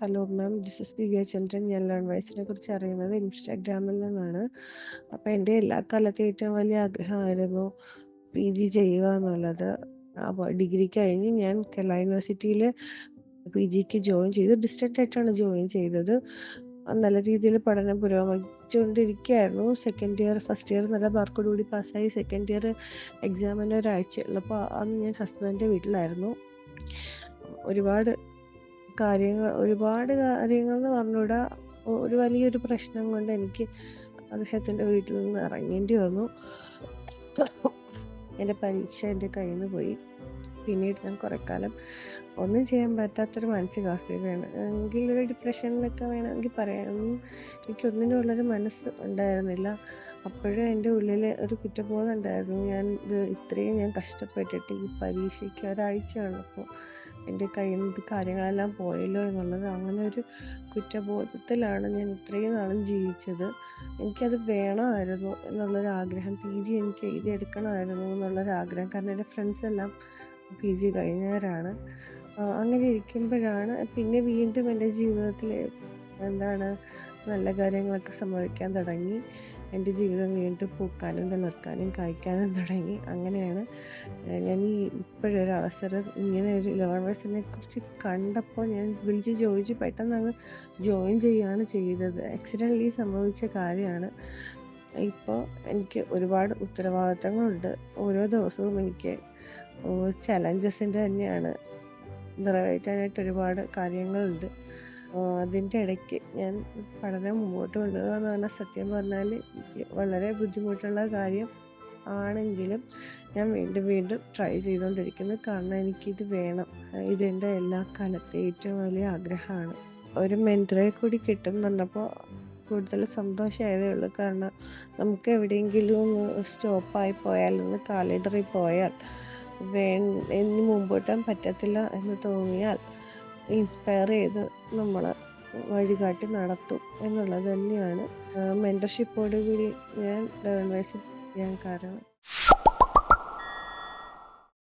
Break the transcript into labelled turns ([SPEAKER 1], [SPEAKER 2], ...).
[SPEAKER 1] Hello ma'am this is Divya Chandran ഞാൻ learn വൈസിനെ കുറിച്ച് അറിയുന്നത് ഇൻസ്റ്റാഗ്രാമിൽ നിന്നാണ്. അപ്പോൾ എന്റെ എല്ലാ കാലത്തെ ഏറ്റവും വലിയ ആഗ്രഹമായിരുന്നു പി ജി ചെയ്യുക എന്നുള്ളത്. അപ്പോൾ ഡിഗ്രി കഴിഞ്ഞ് ഞാൻ കേരള യൂണിവേഴ്സിറ്റിയിൽ പി ജിക്ക് ജോയിൻ ചെയ്തു ഡിസ്റ്റന്റ് ആയിട്ടാണ് ജോയിൻ ചെയ്തത്. നല്ല രീതിയിൽ പഠനം പുരോഗമിച്ചുകൊണ്ടിരിക്കുകയായിരുന്നു. സെക്കൻഡ് ഇയർ ഫസ്റ്റ് ഇയർ നല്ല മാർക്കോട് കൂടി പാസ്സായി സെക്കൻഡ് ഇയർ എക്സാമിന്റെ ഒരാഴ്ച ഉള്ളപ്പോൾ അന്ന് ഞാൻ ഹസ്ബൻഡിന്റെ വീട്ടിലായിരുന്നു. ഒരുപാട് കാര്യങ്ങൾ ഒരുപാട് കാര്യങ്ങൾ എന്ന് പറഞ്ഞുകൂടാ ഒരു വലിയൊരു പ്രശ്നം കൊണ്ട് എനിക്ക് അദ്ദേഹത്തിന്റെ വീട്ടിൽ നിന്ന് ഇറങ്ങേണ്ടി വന്നു. എന്റെ പരീക്ഷ എന്റെ കയ്യിൽ നിന്ന് പോയി. പിന്നീട് ഞാൻ കുറേ കാലം ഒന്നും ചെയ്യാൻ പറ്റാത്തൊരു മാനസികാവസ്ഥയിലാണ്. എങ്കിൽ ഒരു ഡിപ്രഷനിലൊക്കെ വേണമെങ്കിൽ പറയാം. എനിക്കൊന്നിനുള്ളൊരു മനസ്സ് ഉണ്ടായിരുന്നില്ല. അപ്പോഴും എന്റെ ഉള്ളിൽ ഒരു കുറ്റബോധം ഉണ്ടായിരുന്നു. ഞാൻ ഇത് ഇത്രയും ഞാൻ കഷ്ടപ്പെട്ടിട്ട് ഈ പരീക്ഷയ്ക്ക് ഒരാഴ്ച ഉള്ളപ്പോൾ എന്റെ കയ്യിൽ നിന്ന് കാര്യങ്ങളെല്ലാം പോയല്ലോ എന്നുള്ളത്. അങ്ങനെ ഒരു കുറ്റബോധത്തിലാണ് ഞാൻ ഇത്രയും നാളും ജീവിച്ചത്. എനിക്കത് വേണമായിരുന്നു എന്നുള്ളൊരു ആഗ്രഹം പി ജി എനിക്ക് എഴുതിയെടുക്കണമായിരുന്നു എന്നുള്ളൊരു ആഗ്രഹം കാരണം എന്റെ ഫ്രണ്ട്സ് എല്ലാം പി ജി കഴിഞ്ഞവരാണ്. അങ്ങനെ ഇരിക്കുമ്പോഴാണ് പിന്നെ വീണ്ടും എന്റെ ജീവിതത്തിൽ എന്താണ് നല്ല കാര്യങ്ങളൊക്കെ സംഭവിക്കാൻ തുടങ്ങി. എന്റെ ജീവിതം വീണ്ടും പൂക്കാനും നിലനിർത്താനും കായ്ക്കാനും തുടങ്ങി. അങ്ങനെയാണ് ഞാൻ ഈ ഇപ്പോഴൊരു അവസരം ഇങ്ങനെ ഒരു ലേണേഴ്സിനെ കുറിച്ച് കണ്ടപ്പോൾ ഞാൻ വിളിച്ച് ചോദിച്ചു പെട്ടെന്ന് അങ്ങ് ജോയിൻ ചെയ്യുകയാണ് ചെയ്തത്. ആക്സിഡന്റലി സംഭവിച്ച കാര്യമാണ്. ഇപ്പോൾ എനിക്ക് ഒരുപാട് ഉത്തരവാദിത്തങ്ങളുണ്ട്. ഓരോ ദിവസവും എനിക്ക് ചലഞ്ചസിന്റെ തന്നെയാണ്. നിറവേറ്റാനായിട്ട് ഒരുപാട് കാര്യങ്ങളുണ്ട്. അതിന്റെ ഇടയ്ക്ക് ഞാൻ പഠനം മുമ്പോട്ട് കൊണ്ടുപോകുക എന്ന് പറഞ്ഞാൽ സത്യം പറഞ്ഞാൽ എനിക്ക് വളരെ ബുദ്ധിമുട്ടുള്ള കാര്യം ആണെങ്കിലും ഞാൻ വീണ്ടും വീണ്ടും ട്രൈ ചെയ്തുകൊണ്ടിരിക്കുന്നു. കാരണം എനിക്കിത് വേണം. ഇതെന്റെ എല്ലാ കാലത്തെ ഏറ്റവും വലിയ ആഗ്രഹമാണ്. ഒരു മെന്ററെ കൂടി കിട്ടും എന്നപ്പോൾ കൂടുതൽ സന്തോഷമായതേ ഉള്ളൂ. കാരണം നമുക്ക് എവിടെയെങ്കിലും ഒന്ന് സ്റ്റോപ്പായി പോയാൽ ഒന്ന് കാലിടറി പോയാൽ വേ ഇനി മുമ്പോട്ടാൻ പറ്റത്തില്ല എന്ന് തോന്നിയാൽ ഇൻസ്പയർ ചെയ്ത് നമ്മൾ വഴികാട്ടി നടത്തും എന്നുള്ളത് തന്നെയാണ്. മെന്റർഷിപ്പോടുകൂടി ഞാൻ വയസ്സിൽ ചെയ്യാൻ കാരണം.